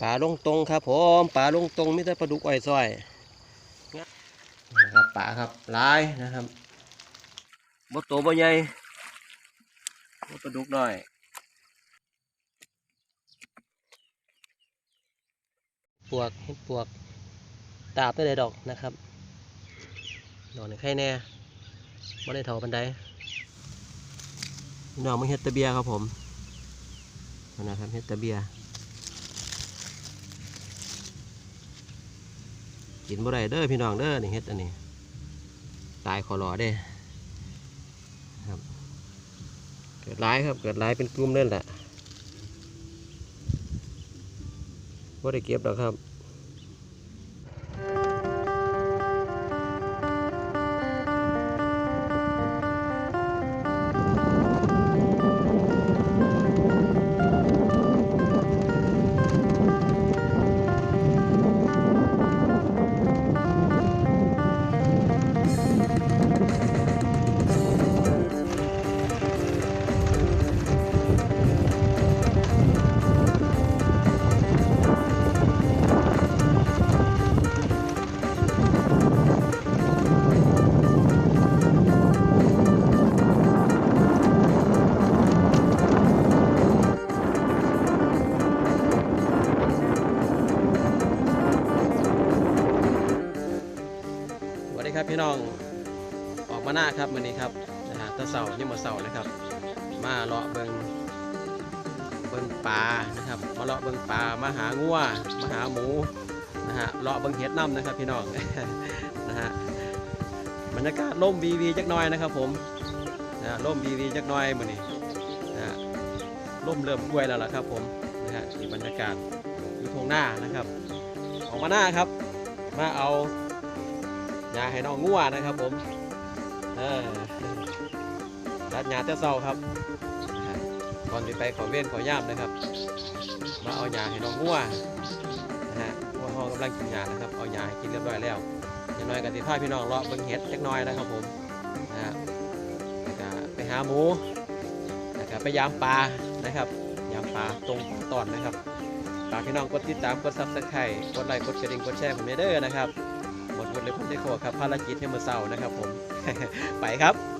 ปลาลงตรงครับผมปลาลงตรงมิแต่ปลาดุกอ้อยซอยนะครับปลาครับหลายนะครับบ่โตบ่ใหญ่บ่ปลาดุกน้อยปวกเห็ดปวกตาบได้เลยดอกนะครับดอกนี่ไข่แน่บ่ได้เท่าปันใดพี่น้องมาเฮ็ดตะเบียครับผมนั่นนะครับเฮ็ดตะเบีย กินบ่ได้เด้อพี่น้องเด้อนี่เฮ็ดอันนี้ ตายขอรอเด้ครับ เกิดร้ายครับ เกิดร้ายเป็นกลุ่มนั่นแหละบ่ได้เก็บหรอกครับ น้องออกมาหน้าครับวันนี้ครับนะฮะตะเสานี่มาเสานะครับ มาเลาะเบิงเบิงปลานะครับมาเลาะเบิงปลามาหางัวมาหาหมูนะฮะเลาะเบิงเห็ดน้ำนะครับพี่น้องนะฮะบรรยากาศร่มวีวีจักน่อยนะครับ ผมนะฮะร่มวีวีจักน่อยมื้อนี้นะฮะร่มเริ่มกล้วยแล้วล่ะครับ ผมนะฮะนี่บรรยากาศอยู่ทงหน้านะครับ ออกมาหน้าครับ มาเอา ยาให้น้องงัวนะครับผมเออรัดยาเจ้าเศร้าครับก่อนไปไปขอเว้นขอย่ามนะครับ มาเอายาให้น้องงัวนะฮะงัวห้องกำลังกินยานะครับ เอายาให้กินเรียบร้อยแล้วอย่างน้อยกันติพาพี่น้องเลาะเบิ่งเห็ดจักหน้อยนะครับผมนะฮะไปหาหมูแล้วก็ไปยามปลานะครับยามปลาตรงตอนนะครับฝากพี่น้องกดติดตามกดซับสไครต์กดไลค์กดกระดิ่งกดแชร์ผมเด้อนะครับ หมดหมดเลยผมได้โคครับภารกิจให้มือเศร้านะครับผม ไปครับ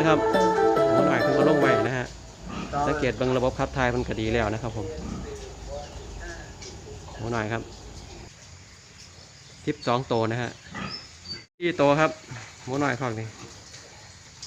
นะครับหมูหน่อยเพิ่งมาลงไว้นะฮะสังเกตบิ่งระบบขับถ่ายมันก็ดีแล้วนะครับผมหมูหน่อยครับทิปสองโตวนะฮะที่โตวครับหมูหน่อยคอกนี่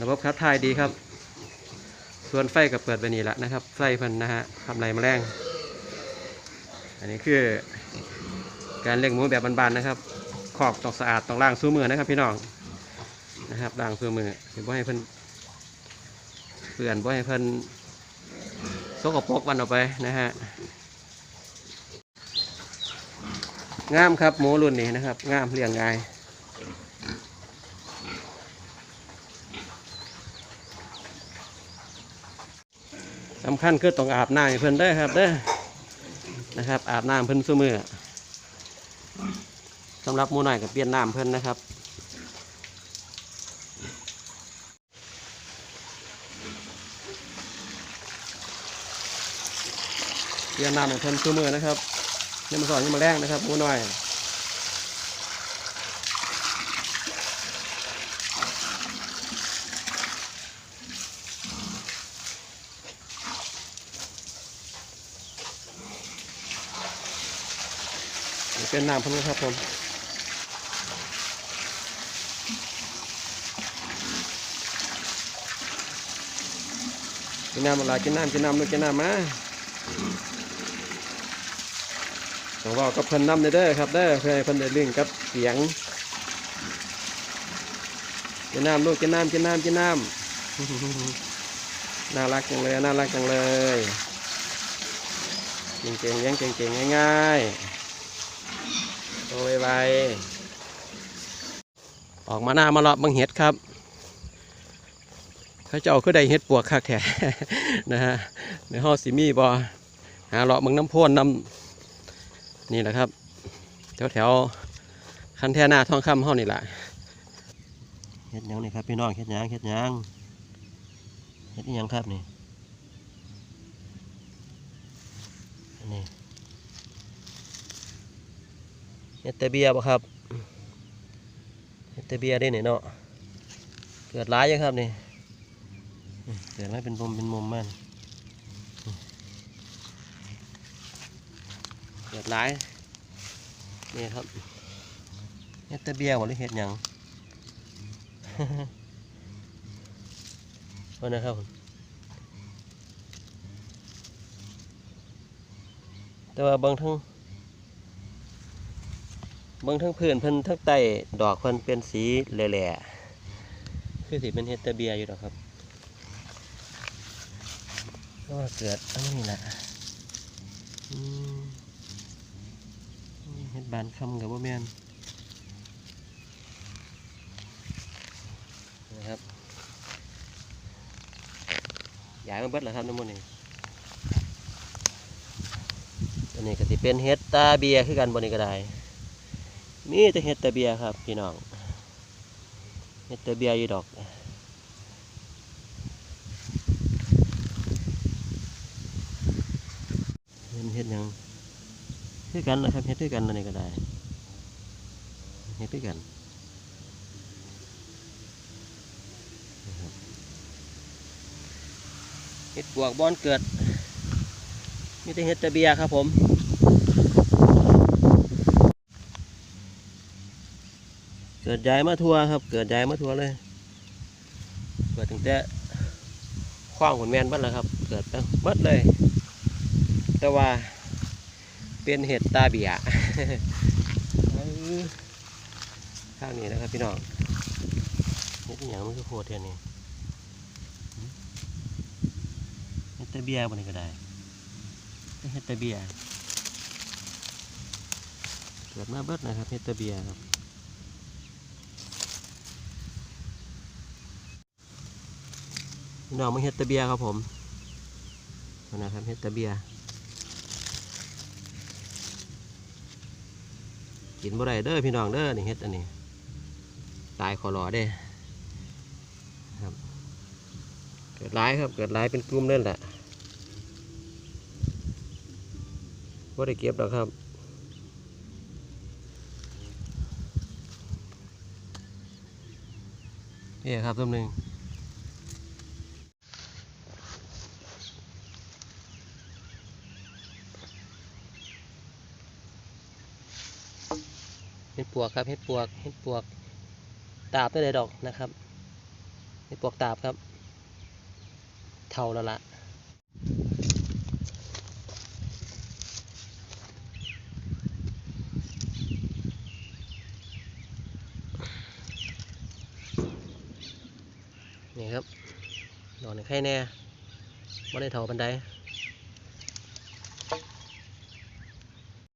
ระบบขับถ่ายดีครับ ส่วนไฟก็เปิดไปนี่แหละนะครับไฟเพิ่นนะฮะขับไรแมลงอันนี้คือ การเลี้ยงหมูแบบบานๆนะครับขอกต้องสะอาดต้องล้างสู้มือนะครับพี่น้องนะครับล้างสู้มือคือบ่ให้เพิ่น ปื่อนบ่ให้เพิ่นสกปรกวันออกไปนะฮะงามครับหมูรุ่นนี้นะครับงามเลี้ยงง่ายสำคัญคือต้องอาบน้ำเพิ่นเด้ครับเด้อนะครับ อาบน้ำเพิ่นสมือสำหรับหมูหน่อยกับเปลี่ยนน้ำเพิ่นนะครับ เปลี่ยนน้ำของเพิ่นคือมือนะครับเนี่ยมาสอนนี่มาแรงนะครับหมูหน่อยเป็นน้ำเพิ่นนะครับผมกินน้ำอะไรกินน้ำกินน้ำลูกกินน้ำมา ต้องบอกกับเพิ่นน้ำเด้อครับเด้อเพื่อให้เพิ่นได้ลิงกับเสียงกินน้ำลูกกินน้ำกินน้ำกินน้ำน่ารักจังเลยน่ารักจังเลยเก่งๆเลี้ยงเก่งๆง่ายๆโตไวๆออกมาหน้ามาเลาะบังเห็ดครับพระเจ้าคือได้เฮ็ดปวกคักแท้นะฮะในห้อสิมีบอหาเลาะเมืองน้ำพ่นน้ำ นี่แหละครับแถวแถวคันแท่หน้าท้องคำห้อนี่แหละเฮ็ดยังนี่ครับพี่น้องเฮ็ดยังเฮ็ดยังเฮ็ดยังครับนี่นนี่เฮ็ดแต่เบียร์บ่ครับเฮ็ดแต่เบียร์ได้นี่เนาะเกิดร้ายยังครับนี่เกิดไม่เป็นมุมเป็นมุมมัน เกิดร้ายนี่ครับเฮ็ดแตะเบียร์บ่หรือเฮ็ดหยังว่านะครับผมแต่ว่าบางทั้งบางทั้งพื้นเพิ่นทั้งใต้ดอกเพิ่นเป็นสีแหล่ๆคือสิเป็นเฮ็ดแตะเบียร์อยู่ดอกครับก็เกิดอันนี้แหละอืมเฮ็ดบานคำกับว่าแมนนะครับย้ายมาเบิดแล้วครับน้ำมันนี่อันนี้ก็สิเป็นเฮ็ดตาเบียคือกันบนนี้ก็ได้มีแต่เฮ็ดตาเบียครับพี่น้องเฮ็ดตาเบียอยู่ดอกเฮ็ดเฮ็ดยัง เฮ็ดกันนะครับเฮ็ดด้วยกันอันนี้ก็ได้เฮ็ดด้วยกันเฮ็ดปวกบอนเกิดมีแต่เฮ็ดตะเบียครับผมเกิดย้ายมาทัวครับ เกิดย้ายมาทัวเลยเกิดตั้งแต่ขว้างขุนแมนบัดแล้วครับ เกิดตั้งบัดเลย แต่ว่า เป็นเห็ดตาเบียข้างนี้นะครับพี่น้องเห็ดอหย่างมันคือโคตรเท่านี้เห็ดตาเบียบนนี้ก็ได้เห็ดตาเบียเกิดมาเบิดนะครับเห็ดตาเบียครับพี่น้องมาเห็ดตาเบียครับผมนะครับเห็ดตาเบีย กินบ่ได้เด้อพี่น้องเด้อนี่เฮ็ดอันนี้ ตายขอรอเด้ครับ เกิดร้ายครับเกิดร้ายเป็นกลุ่มนั่นแหละบ่ได้เก็บหรอกครับนี่ครับตัวหนึ่ง วกครับเห็ดปวกเห็ดปวกตาบได้เลยดอกนะครับเห็ดปวกตาบครับ เท่าแล้วล่ะนี่ครับดอกนี่ไข่แน่ไม่ได้เท่าปันได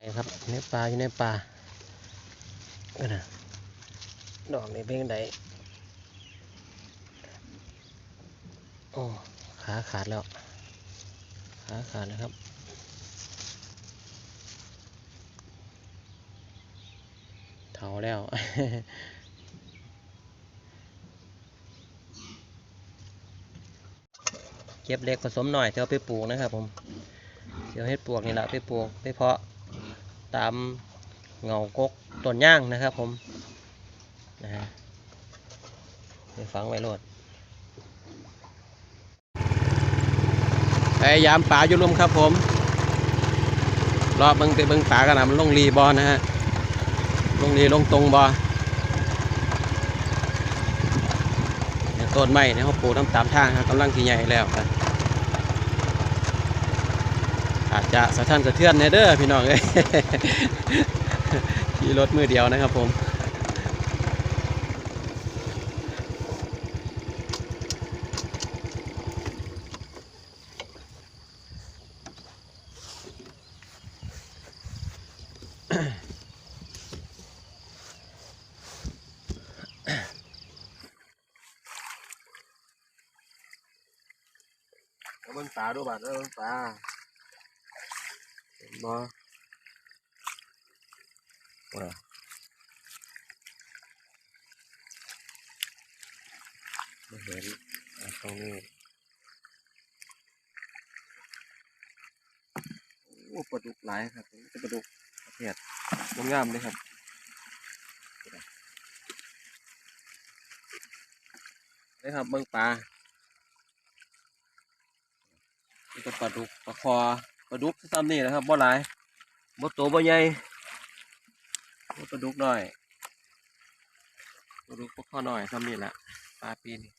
นี่ครับอยู่ในป่าอยู่ในป่า นะดอกนี่เป็นไดโอ้ขาขาดแล้ว ขาขาดแล้วครับเท่าแล้ว เก็บเล็กผสมหน่อยเดี๋ยวไปปลูกนะครับผม เดี๋ยวเฮ็ดปลวกนี่แหละไปปลูกไปเพาะตาม เงากกต้นย่างนะครับผมนะฮะไปฝังไว้โลดพยายามป่าอยู่รุมครับผม รอบเบิงไปเบิ่งป่ากันนะมันลงรีบอนะฮะลงรีลงตรงบอต้นไม้เนี่ยเขาปลูกตามตามทางครับกำลังที่ใหญ่แล้วครับอาจจะสะท้านสะเทือนในเด้อพี่น้องเอ้ย ขี่รถมือเดียวนะครับผมเอาเบิ่งปลาดูบาดเออเบิ่งปลาเห็นบ่ว่า ไม่เห็นอะตรงนี้โอ้ปลาดุกหลายครับเป็นปลาดุกประเภทงามเลยครับนี่ครับเบิ่งปลานี่ก็ปลาดุกปลาคอปลาดุกซ้ำนี่แหละครับบ่หลายบ่โตบ่ใหญ่ ปลาดุกน้อยปลาดุกปลาคอน้อยซ้ำนี่แหละปลาปีนี่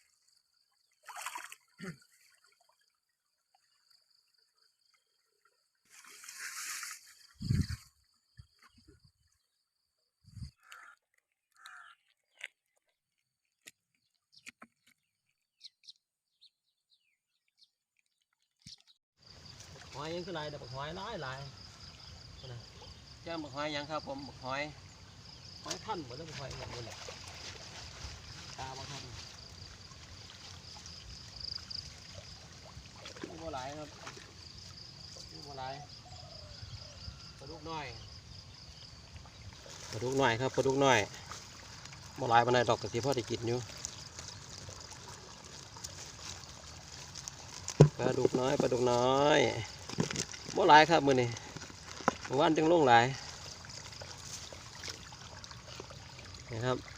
หอยยังคือหลายแต่บักหอยหลายหลายพุ่นน่ะแจ้งบักหอยยังครับผมบักหอย หอยท่านหมดแล้วบักหอยอย่างนี้แหละตาบักท่านนี่บ่หลครับนี่บ่หลปลาดุกน้อยปลาดุกน้อยครับปลาดุกน้อยบ่หลายปานใดดอกกะสิพอได้กินอยู่ปลาดุกน้อยปลาดุกน้อยบ่หลายครับมือนี่วานจึงลงหลาย นี่ครับ